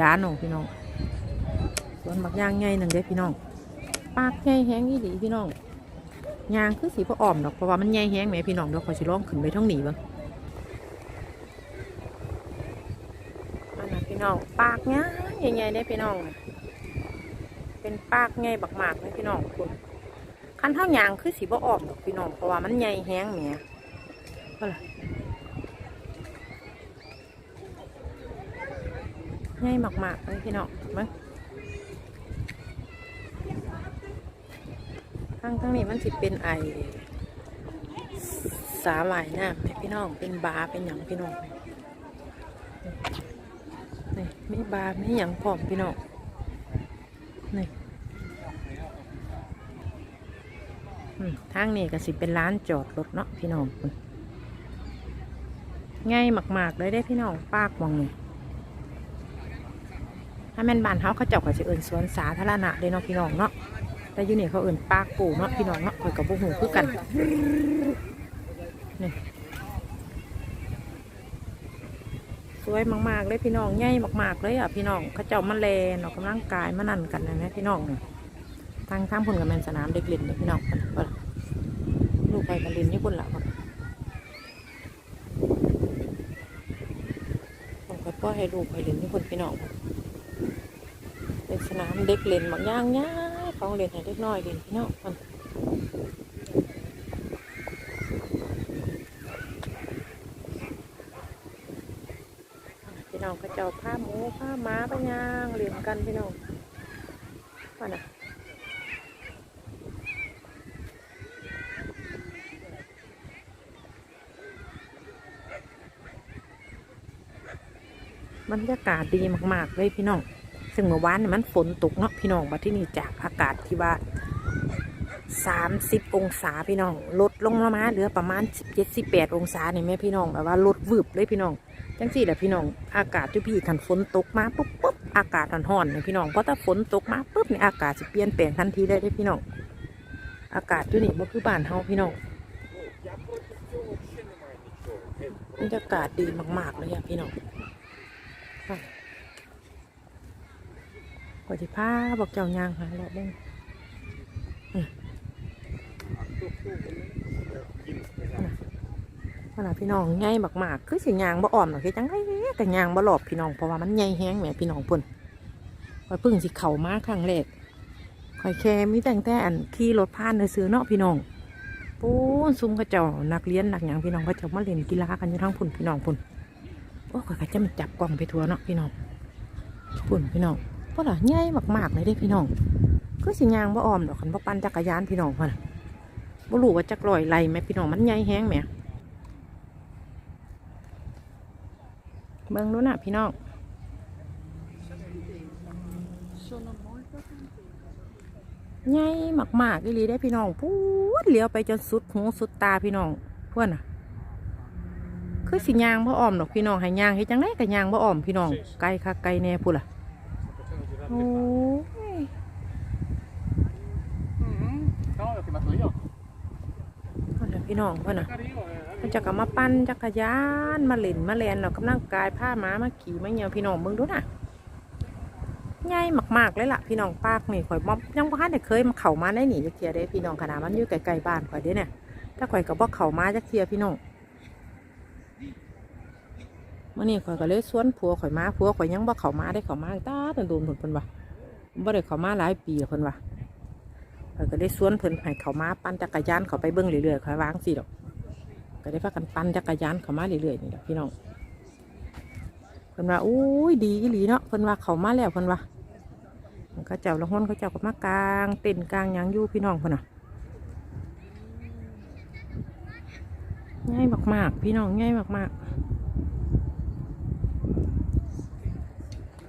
ยานองพี่น้องสวนบักย่างใหญ่หนึ่งเด้พี่น้องปากใหญ่แห้งอีหลีพี่น้องยางคือสีพ่อ่อมดอกเพราะว่ามันใหญ่แห้งแหมพี่น้องเดี๋ยวขอยสิลองขึ้นไปท่องหนีบ้างนั่นนะพี่น้องปากใหญ่ใหญ่ๆได้พี่น้อง เป็นปากใหญ่บักหมากเลยพี่น้องคุณคันเท่ายางคือสีบ่อ่อมดอกพี่น้องเพราะว่ามันใหญ่แห้งแหมก็ล่ะ ง่ายมากๆเลยพี่น้องมั้งข้างข้างนี้มันสิเป็นไอสาหร่ายน้ำให้พี่น้องเป็นบาเป็นหยังพี่น้องนี่มีบาร์มีหยังพร้อมพี่น้องนี่ทางนี้ก็สิเป็นร้านจอดรถเนาะพี่น้องง่ายมากๆเลยได้พี่น้องปากมองนี่ ถ้าแม่นบ้านเฮาเขาเจ้าก็จะเอิ้นสวนสาธารณะเด้เนาะพี่น้องเนาะแต่อยู่นี่เขาเอิ้นปากปูเนาะพี่น้องเนาะข่อยกับบ่ฮู้คือกันนี่สวยมากๆเลยพี่น้องใหญ่มากๆเลยอะพี่น้องเขาเจ้ามาแลนออกกำลังกายมานั่นกันนะแม่พี่น้องนี่ทางทางพุ่นกับแม่นสนามเด็กเล่นเด้อพี่น้องเพิ่นลูกไปกันเล่นญี่ปุ่นละพุ่นผมก็ปล่อยให้ลูกไปเล่นญี่ปุ่นพี่น้องเป็น สนามเด็กเล่นบางอย่างย่าของเล่นให้เด็กน้อยเล่นพี่น้องมันพี่น้องก็เจ้าผ้าหมูผ้าม้าปะย่างเล่นกันพี่น้องว่าน่ะบรรยากาศดีมาก ๆ เลยพี่น้อง ซึ่งเมื่อวานมันฝนตกเนาะพี่น้องมาที่นี่จากอากาศที่ว่าสามสิบองศาพี่น้อง ลดลงมามาเหลือประมาณสิบเจ็ดสิบแปดองศาเนี่ยแม่พี่น้องแบบว่าลดวืบเลยพี่น้องจังสี่แหละพี่น้องอากาศที่พี่ขันฝนตกมาปุ๊บปุ๊บอากาศร้อนๆเนี่ยพี่น้องเพราะถ้าฝนตกมาปุ๊บเนี่ยอากาศจะเปลี่ยนแปลงทันทีเลยเด้พี่น้องอากาศที่นี่บ่คือบ้านเฮาพี่น้องบรรยากาศดีมาก ๆ เลยอะพี่น้อง กว่าที่ผ้าบอกเจ้ายางหาเลาะเบ้งขนาดพี่น้องใหญ่มากๆคือสิยางบ่อ่อมหรอกคือจังไงแต่ยางบ่หลอบพี่น้องเพราะว่ามันใหญ่แห้งแหมพี่น้องเพิ่นคอยเพิ่งสิเข่ามาครั้งแรกคอยแค่มีแต่งแต่อันขี่รถผ่านซื้อเนาะพี่น้องปูนซุ่มเขาเจ้านักเรียนนักหยังพี่น้องเขาเจ้ามาเล่นกีฬากันอยู่ทั้งพุ่นพี่น้องพุ่นโอ้ข้อยก็จะมาจับกล้องไปทัวร์เนาะพี่น้องพุ่นพี่น้อง เพราะล่ะใหญ่มากๆเลยเด้พี่น้องคือสิยางบ่ออมดอกคันบ่ปั่นจักรยานพี่น้องพ่นน่ะบ่รู้ว่าจักรอยไหลไหมพี่น้องมันใหญ่แฮงแหมเบิ่งดูน่ะพี่น้องใหญ่มากๆอีหลีได้พี่น้องพูดเลี้ยวไปจนสุดหูสุดตาพี่น้องเพื่อนน่ะ คือสิยางบ่ออมดอกพี่น้องให้ยางให้จังไดก็ยางบ่ออมพี่น้องไกลคักไกลแน่พูดล่ะ โอ้ย No, lo que me has oído. พ่อน่ะพี่น้องพ่อน่ะมันจะกลับมาปั่นจักรยานมาเล่นมาแลนเรากำลังกายผ้าม้ามาขี่มาเหี่ยวพี่น้องเบิ่งดูน่ะใหญ่มากๆเลยล่ะพี่น้องปากนี่ข่อยบ่ยังบ่ทันได้เคยมาเข้ามาได้หนีจักเทียเด้พี่น้องขนาดมันอยู่ไกลๆบ้านข่อยเด้เนี่ยถ้าข่อยก็บ่เข้ามาจักเทียพี่น้อง มื้อนี้ข่อยก็เลยสวนผัวข่อยมาผัวข่อยยังบ่เข้ามาได้เข้ามาตาโดนเพิ่นเพิ่นว่าบ่ได้เข้ามาหลายปีเพิ่นว่าข่อยก็ได้สวนเพิ่นให้เข้ามาปั่นจักรยานเข้าไปเบิ่งเรื่อยๆข่อยวางสิดอกก็ได้พากันปั่นจักรยานเข้ามาเรื่อยๆนี่แหละพี่น้องเพิ่นว่าอุ้ยดีอีหลีเนาะเพิ่นว่าเข้ามาแล้วเพิ่นว่ามันก็เจ้าละห้นเขาเจ้าก็มากลางเต้นกลางยังอยู่พี่น้องเพิ่นน่ะง่ายมากๆ พี่น้องง่ายมากๆ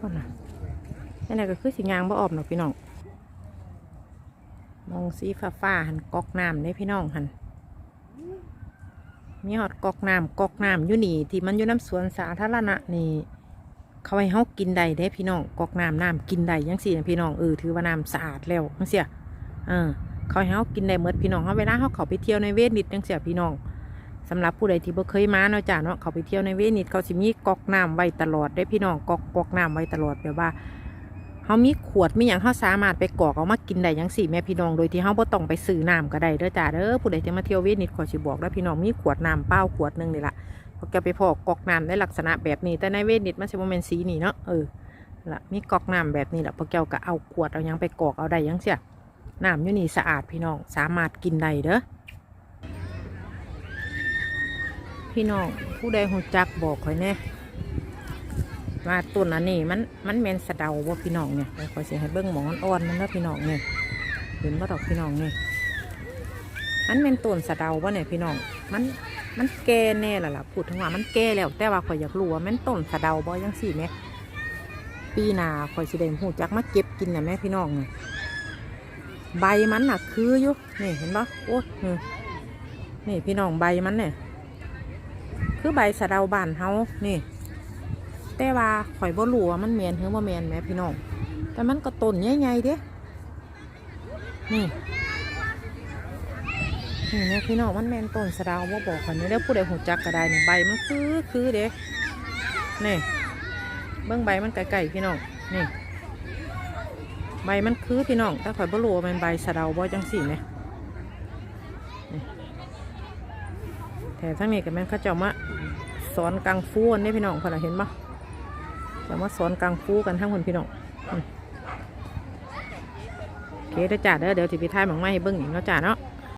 เพิ่นน่ะนี่นน่ะก็คือสิงางบ่ออมเนาะพี่น้อง มองสีฟ้าๆหันกอกน้ำได้พี่น้องหันมีหอดกอกน้ำกอกน้ำอยู่นี่ ที่มันอยู่น้ำสวนสาธารณะนี่เขาให้เฮากินได้เด้พี่น้องกอกน้ำน้ำกินได้ยังสี่นะพี่น้องเออถือว่าน้ำสะอาดแล้วจังเสียเออเขาให้เฮากินได้เมดพี่น้องเขาเวลาเขาเขาไปเที่ยวในเวทนิดจังเสียพี่น้อง สำหรับผู้ใดที่บ่เคยมาเนาะจ้าเนาะเขาไปเที่ยวในเวนิสเขาสิมีก๊อกน้ำไว้ตลอดได้พี่น้องก๊อกก๊อกน้ำไว้ตลอดแบบว่าเขามีขวดมีอย่างเขาสามารถไปกรอกเอามากินได้ยังสี่แม่พี่น้องโดยที่เขาบ่ต้องไปซื้อน้ำก็ได้เด้อจ้าเด้อผู้ใดจะมาเที่ยวเวนิสขอสิบอกแล้วพี่น้องมีขวดน้ำเปล่าขวดหนึงนี่ละพอแกไปพอก๊อกน้ำในลักษณะแบบนี้ แต่ในเวนิสมันสิบ่แม่นสีนี่เนาะเออละมีกอกน้ำแบบนี้แหละพอแกก็เอาขวดเอายังไปกรอกเอาได้ยังเสียน้ำอยู่นี่สะอาดพี่น้องสามารถกินได้เด้อ พี่น้องผู้ใดหูจักบอกข่อยแน่ว่าต้นอันนี้มันมันแมนสะเดาว่าพี่น้องเนี่ยข่อยเสิให้เบิ้งหมองอ่อนมันแล้วพี่น้องเนี่ยเห็นว่าดอกพี่น้องเนี่ยมันแมนต้นสะเดาว่าเนี่ยพี่น้องมันมันแก่แน่ละล่ะพูดถึงว่ามันแก่แล้ว แต่ว่าข่อยอยากรู้ว่ามันต้นสะเดาบ่ยังสี่ไหมปีนาข่อยสิเดมหูจักมาเก็บกินนะแม่พี่น้องเนี่ยใบมันน่ะคืออยู่นี่เห็นปะโอ้ยนี่นี่พี่น้องใบมันเนี่ย คือใบสะเดาบานเฮานี่ แต่ว่าข่อยบ่รู้ว่ามันแมนหรือบ่แมนแหมพี่น้อง แต่มันก็ต้นใหญ่ๆเด้นี่นี่แม่พี่น้องมันแมนต้นสะเดาบ่บอกกันนี่แล้วผู้ใดหูจักก็ได้นี่ใบมันคือคือเด้นี่เบิ่งใบมันไกลๆพี่น้องนี่ ใบมันคือพี่น้องแต่ข่อยบ่รู้ว่ามันใบสะเดาบ่จังสี่แหม แต่ทั้งนี้กับแม่นเขาเจ้ามาสอนกังฟูนี่พี่น้องพอเราเห็นปะจะมาสอนกังฟูกันทั้งคนพี่น้องโอเคเด้อจ้าเด้อเดี๋ยวสิไปถ่ายหมองไม้ให้เบิ้งอีกเนาะจ้าเนาะ